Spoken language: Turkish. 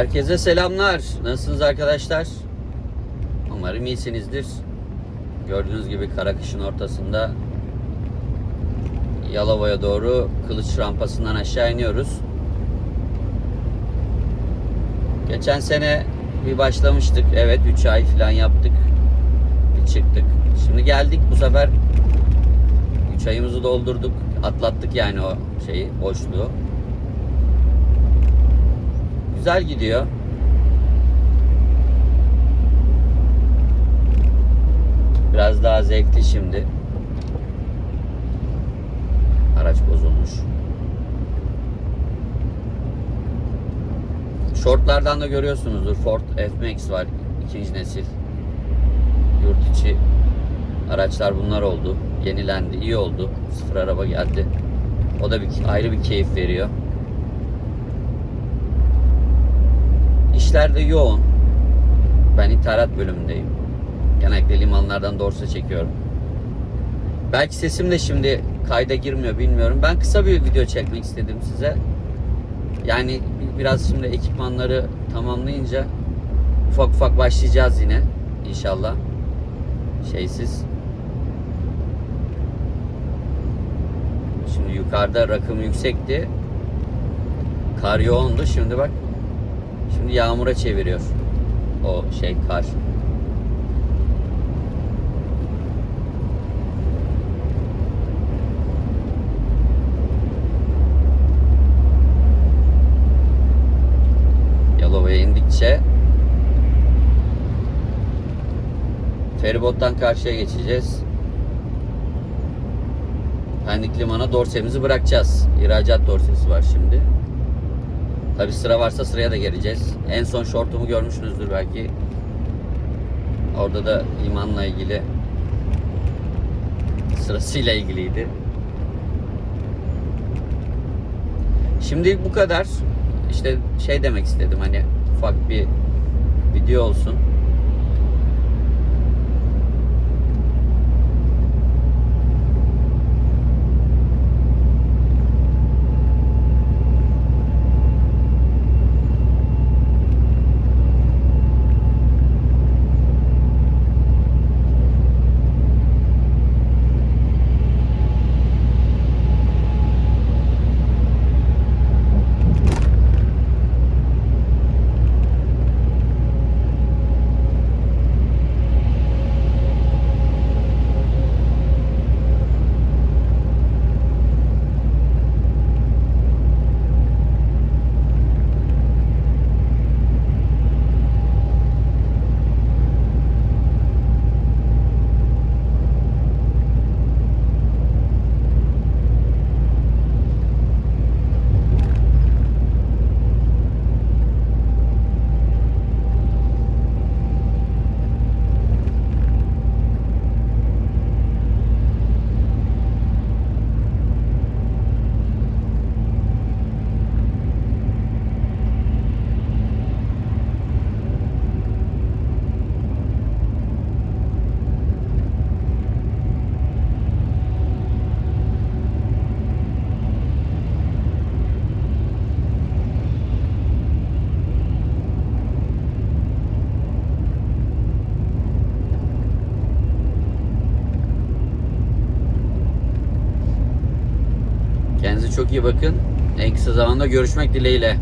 Herkese selamlar. Nasılsınız arkadaşlar? Umarım iyisinizdir. Gördüğünüz gibi kara kışın ortasında Yalova'ya doğru Kılıç rampasından aşağı iniyoruz. Geçen sene bir başlamıştık. Evet 3 ay falan yaptık. Bir çıktık. Şimdi geldik bu sefer 3 ayımızı doldurduk. Atlattık yani o şeyi, boşluğu. Güzel gidiyor. Biraz daha zevkli şimdi. Araç bozulmuş. Shortlardan da görüyorsunuzdur. Ford F-Max var. ikinci nesil. Yurt içi araçlar bunlar oldu. Yenilendi. iyi oldu. Sıfır araba geldi. O da bir ayrı bir keyif veriyor. İşler de yoğun. Ben ithalat bölümündeyim. Genellikle limanlardan dorsa çekiyorum. Belki sesim de şimdi kayda girmiyor bilmiyorum. Ben kısa bir video çekmek istedim size. Yani biraz şimdi ekipmanları tamamlayınca ufak ufak başlayacağız yine inşallah. Şeysiz. Şimdi yukarıda rakım yüksekti. Kar yoğundu. Şimdi bak Şimdi yağmura çeviriyor. O şey kar. Yalova'ya indikçe feribottan karşıya geçeceğiz. Pendik Liman'a dorsemizi bırakacağız. İhracat dorsesi var şimdi. Tabi sıra varsa sıraya da geleceğiz. En son şortumu görmüşsünüzdür belki. Orada da imanla ilgili sırasıyla ilgiliydi. Şimdi bu kadar. İşte şey demek istedim hani ufak bir video olsun. Çok iyi bakın. En kısa zamanda görüşmek dileğiyle.